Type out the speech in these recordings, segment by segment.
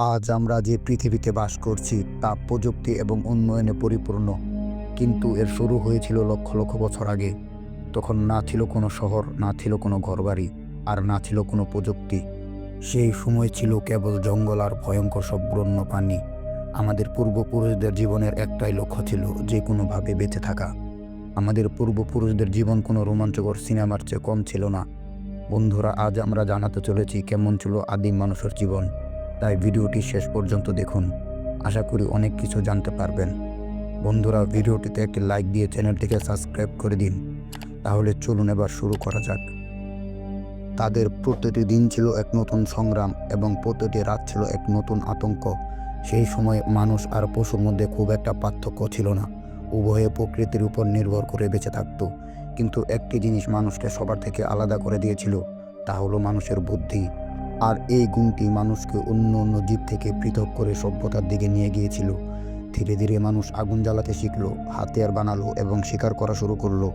আজ আমরা যে পৃথিবীতে বাস করছি, তা প্রযুক্তি এবং উন্নয়নে পরিপূর্ণ। কিন্তু এর শুরু হয়েছিল লক্ষ লক্ষ বছর আগে। তখন না ছিল কোনো শহর, না ছিল কোনো ঘরবাড়ি, আর না ছিল কোনো প্রযুক্তি। সেই সময় ছিল কেবল জঙ্গল আর ভয়ঙ্কর সব বন্য পানি আমাদের পূর্বপুরুষদের জীবনের একটাই লক্ষ্য ছিল যে কোনোভাবে বেঁচে থাকা। আমাদের পূর্বপুরুষদের জীবন কোনো রোমাঞ্চকর সিনেমার চেয়ে কম ছিল না। বন্ধুরা, আজ আমরা জানাতে চলেছি কেমন ছিল আদিম মানুষের জীবন। তাই ভিডিওটি শেষ পর্যন্ত দেখুন। আশা করি অনেক কিছু জানতে পারবেন। বন্ধুরা, ভিডিওটিতে একটি লাইক দিয়ে চ্যানেলটিকে সাবস্ক্রাইব করে দিন। তাহলে চলুন এবার শুরু করা যাক। তাদের প্রতিটি দিন ছিল এক নতুন সংগ্রাম এবং প্রতিটি রাত ছিল এক নতুন আতঙ্ক। সেই সময় মানুষ আর পশুর মধ্যে খুব একটা পার্থক্য ছিল না। উভয়ে প্রকৃতির উপর নির্ভর করে বেঁচে থাকত। কিন্তু একটি জিনিস মানুষকে সবার থেকে আলাদা করে দিয়েছিল, তা হলো মানুষের বুদ্ধি। আর এই গুণটি মানুষকে অন্য অন্য জীব থেকে পৃথক করে সভ্যতার দিকে নিয়ে গিয়েছিল। ধীরে ধীরে মানুষ আগুন জ্বালাতে শিখল, হাতিয়ার বানালো এবং শিকার করা শুরু করল।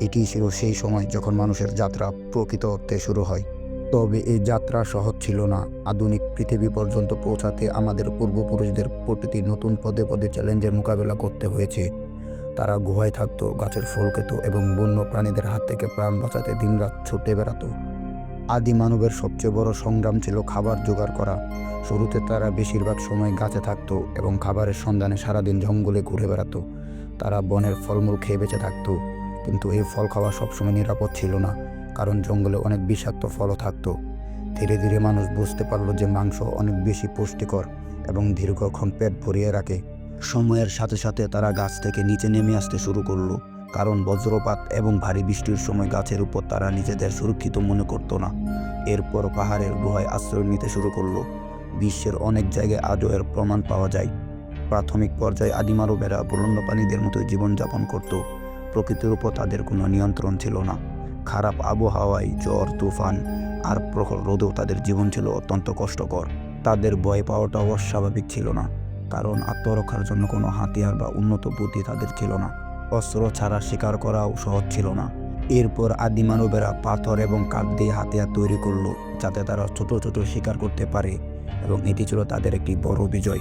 এটি ছিল সেই সময় যখন মানুষের যাত্রা প্রকৃত অর্থে শুরু হয়। তবে এই যাত্রা সহজ ছিল না। আধুনিক পৃথিবী পর্যন্ত পৌঁছাতে আমাদের পূর্বপুরুষদের প্রতিটি নতুন পদে পদে চ্যালেঞ্জের মোকাবেলা করতে হয়েছে। তারা গুহায় থাকতো, গাছের ফল খেত এবং বন্য প্রাণীদের হাত থেকে প্রাণ বাঁচাতে দিনরাত ছুটে বেড়াতো। আদি মানবের সবচেয়ে বড় সংগ্রাম ছিল খাবার জোগাড় করা। শুরুতে তারা বেশিরভাগ সময় গাছে থাকতো এবং খাবারের সন্ধানে সারাদিন জঙ্গলে ঘুরে বেড়াতো। তারা বনের ফলমূল খেয়ে বেঁচে থাকতো। কিন্তু এই ফল খাওয়া সবসময় নিরাপদ ছিল না, কারণ জঙ্গলে অনেক বিষাক্ত ফলও থাকতো। ধীরে ধীরে মানুষ বুঝতে পারল যে মাংস অনেক বেশি পুষ্টিকর এবং দীর্ঘক্ষণ পেট ভরিয়ে রাখে। সময়ের সাথে সাথে তারা গাছ থেকে নিচে নেমে আসতে শুরু করল। কারণ বজ্রপাত এবং ভারী বৃষ্টির সময় গাছের উপর তারা নিজেদের সুরক্ষিত মনে করতো না। এরপর পাহাড়ের গুহায় আশ্রয় নিতে শুরু করল। বিশ্বের অনেক জায়গায় আজও এর প্রমাণ পাওয়া যায়। প্রাথমিক পর্যায়ে আদিমানবেরা বন্যপ্রাণীদের মতো জীবনযাপন করত। প্রকৃতির উপর তাদের কোনো নিয়ন্ত্রণ ছিল না। খারাপ আবহাওয়ায় জ্বর, তুফান আর প্রখর রোদেও তাদের জীবন ছিল অত্যন্ত কষ্টকর। তাদের ভয় পাওয়াটা অস্বাভাবিক ছিল না, কারণ আত্মরক্ষার জন্য কোনো হাতিয়ার বা উন্নত বুদ্ধি তাদের ছিল না। অস্ত্র ছাড়া শিকার করাও সহজ ছিল না। এরপর আদিমানবেরা পাথর এবং কাঠ দিয়ে হাতিয়ার তৈরি করল, যাতে তারা ছোট ছোট শিকার করতে পারে এবং এটি ছিল তাদের একটি বড় বিজয়।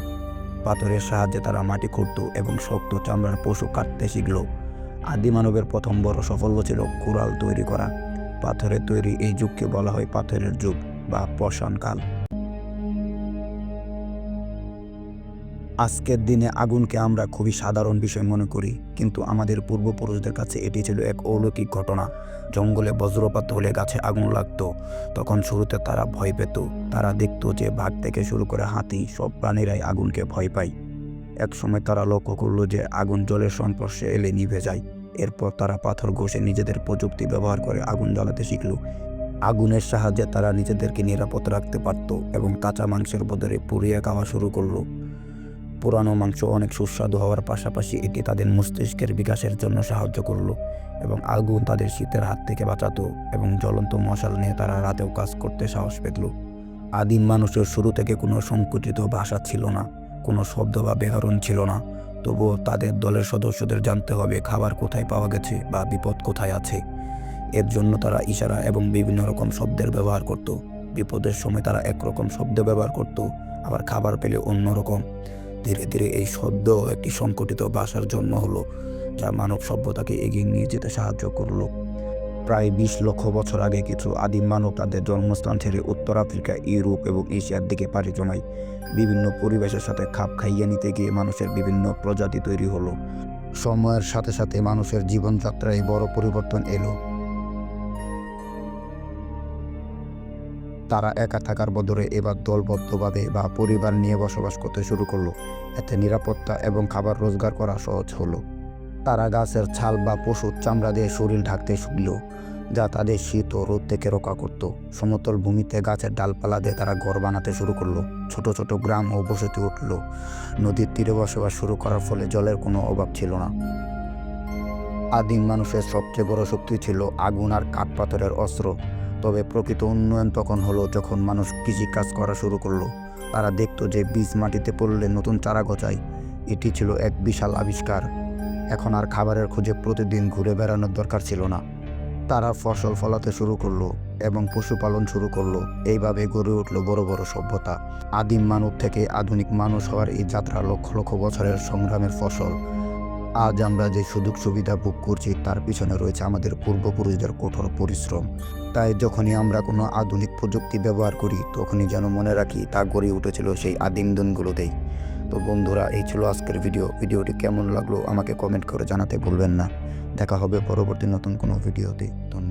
পাথরের সাহায্যে তারা মাটি খুঁড়ত এবং শক্ত চামড়ার পশু কাটতে শিখল। আদিমানবের প্রথম বড় সাফল্য ছিল কুড়াল তৈরি করা। পাথরের তৈরি এই যুগকে বলা হয় পাথরের যুগ বা পাষাণকাল আজকের দিনে আগুনকে আমরা খুবই সাধারণ বিষয় মনে করি, কিন্তু আমাদের পূর্বপুরুষদের কাছে এটি ছিল এক অলৌকিক ঘটনা। জঙ্গলে বজ্রপাত হলে গাছে আগুন লাগতো। তখন শুরুতে তারা ভয় পেত। তারা দেখতো যে বাঘ থেকে শুরু করে হাতি, সব প্রাণীরাই আগুনকে ভয় পায়। একসময় তারা লক্ষ্য করল যে আগুন জলের সংস্পর্শে এলে নিভে যায়। এরপর তারা পাথর ঘষে নিজেদের প্রযুক্তি ব্যবহার করে আগুন জ্বালাতে শিখল। আগুনের সাহায্যে তারা নিজেদেরকে নিরাপদ রাখতে পারত এবং কাঁচা মাংসের বদলে পুড়িয়ে খাওয়া শুরু করল। পুরানো মাংস অনেক সুস্বাদু হওয়ার পাশাপাশি এটি তাদের মস্তিষ্কের বিকাশের জন্য সাহায্য করল এবং আগুন তাদের শীতের হাত থেকে বাঁচাতো এবং জ্বলন্ত মশাল নিয়ে তারা রাতেও কাজ করতে সাহস পেতল। আদিম মানুষের শুরু থেকে কোনো সংকুচিত ভাষা ছিল না, কোনো শব্দ বা ব্যাকরণ ছিল না। তবুও তাদের দলের সদস্যদের জানতে হবে খাবার কোথায় পাওয়া গেছে বা বিপদ কোথায় আছে। এর জন্য তারা ইশারা এবং বিভিন্ন রকম শব্দের ব্যবহার করত। বিপদের সময় তারা একরকম শব্দ ব্যবহার করত, আবার খাবার পেলে অন্য রকম ধীরে ধীরে এই শব্দ একটি সংকটিত ভাষার জন্ম হলো, যা মানব সভ্যতাকে এগিয়ে নিয়ে যেতে সাহায্য করল। প্রায় বিশ লক্ষ বছর আগে কিছু আদিম মানব তাদের জন্মস্থান ছেড়ে উত্তর আফ্রিকা, ইউরোপ এবং এশিয়ার দিকে পাড়ি জমায়। বিভিন্ন পরিবেশের সাথে খাপ খাইয়ে নিতে গিয়ে মানুষের বিভিন্ন প্রজাতি তৈরি হলো। সময়ের সাথে সাথে মানুষের জীবনযাত্রায় বড় পরিবর্তন এলো। তারা একা থাকার বদলে এবার দলবদ্ধভাবে বা পরিবার নিয়ে বসবাস করতে শুরু করল। এতে নিরাপত্তা এবং খাবার রোজগার করা সহজ হলো। তারা গাছের ছাল বা পশুর চামড়া দিয়ে শরীর ঢাকতে শুনল যা তাদের শীত ও রোদ থেকে রক্ষা করত। সমতল ভূমিতে গাছের ডালপালা দিয়ে তারা ঘর বানাতে শুরু করল। ছোট ছোট গ্রাম ও বসতি উঠল। নদীর তীরে বসবাস শুরু করার ফলে জলের কোনো অভাব ছিল না। আদিম মানুষের সবচেয়ে বড় শক্তি ছিল আগুন আর কাঠ পাথরের অস্ত্র। তবে প্রকৃত উন্নয়ন তখন হলো যখন মানুষ কৃষিকাজ করা শুরু করল। তারা দেখতো যে বীজ মাটিতে পড়লে নতুন চারা গজায়। এটি ছিল এক বিশাল আবিষ্কার। এখন আর খাবারের খোঁজে প্রতিদিন ঘুরে বেড়ানোর দরকার ছিল না। তারা ফসল ফলাতে শুরু করল এবং পশুপালন শুরু করল। এইভাবে গড়ে উঠল বড় বড় সভ্যতা। আদিম মানব থেকে আধুনিক মানুষ হওয়ার এই যাত্রা লক্ষ লক্ষ বছরের সংগ্রামের ফসল। আজ আমরা যে সুযোগ সুবিধা ভোগ করছি, তার পিছনে রয়েছে আমাদের পূর্বপুরুষদের কঠোর পরিশ্রম। তাই যখনই আমরা কোনো আধুনিক প্রযুক্তি ব্যবহার করি, তখনই যেন মনে রাখি তা গড়ে উঠেছিল সেই আদিম দিনগুলোতেই। তো বন্ধুরা, এই ছিল আজকের ভিডিও। ভিডিওটি কেমন লাগল আমাকে কমেন্ট করে জানাতে ভুলবেন না। দেখা হবে পরবর্তী নতুন কোনো ভিডিওতে। ধন্যবাদ।